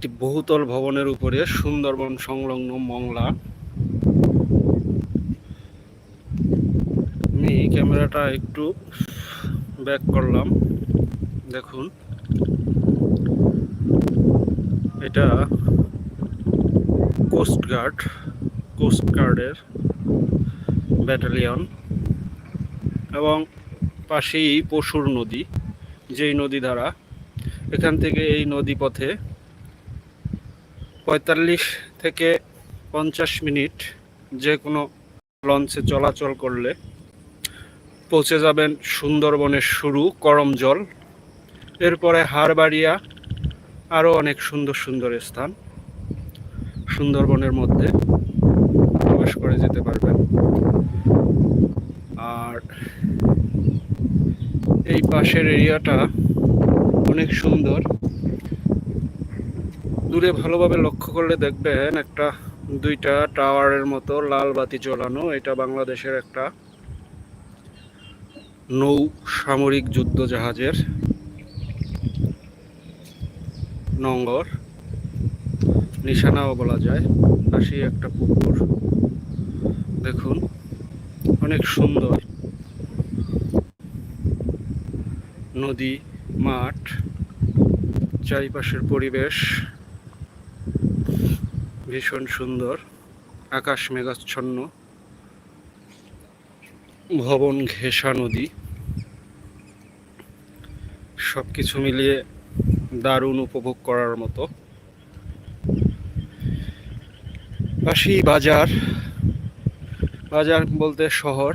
একটি বহুতল ভবনের উপরে সুন্দরবন সংলগ্ন মংলা। আমি ক্যামেরাটা একটু ব্যাক করলাম। দেখুন। এটা কোস্ট গার্ড কোস্ট গার্ডের ব্যাটালিয়ন এবং পাশেই পশুর নদী, যেই নদী ধারা এখান থেকে এই নদী পথে পঁয়তাল্লিশ থেকে পঞ্চাশ মিনিট যে কোনো লঞ্চে চলাচল করলে পৌঁছে যাবেন সুন্দরবনের শুরু করমজল এরপরে হারবাড়িয়া আরও অনেক সুন্দর সুন্দর স্থান। সুন্দরবনের মধ্যে প্রবেশ করে যেতে পারবেন। আর এই পাশের এরিয়াটা অনেক সুন্দর। দূরে ভালোভাবে লক্ষ্য করলে দেখবেন একটা দুইটা টাওয়ারের মতো লাল বাতি জ্বলানো। এটা বাংলাদেশের একটা নৌ সামরিক যুদ্ধ জাহাজের নঙ্গর। নিশানাও বলা যায়। পাশেই একটা পুকুর। দেখুন, অনেক সুন্দর। নদী, মাঠ, চারিপাশের পরিবেশ। ভীষণ সুন্দর, আকাশ মেঘাচ্ছন্ন, ভবন ঘেঁষা নদী। সব কিছু মিলিয়ে দারুণ উপভোগ করার মতো। পাশেই বাজার। বাজার বলতে শহর,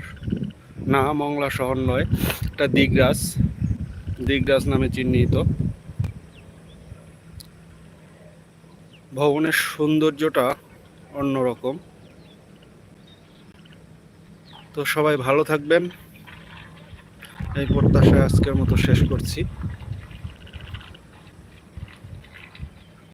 না মংলা শহর নয় এটা দিগরাজ। দিগরাজ নামে চিহ্নিত। ভবনের সৌন্দর্যটা অন্যরকম। তো সবাই ভালো থাকবেন। এই প্রত্যাশায় আজকের মতো শেষ করছি।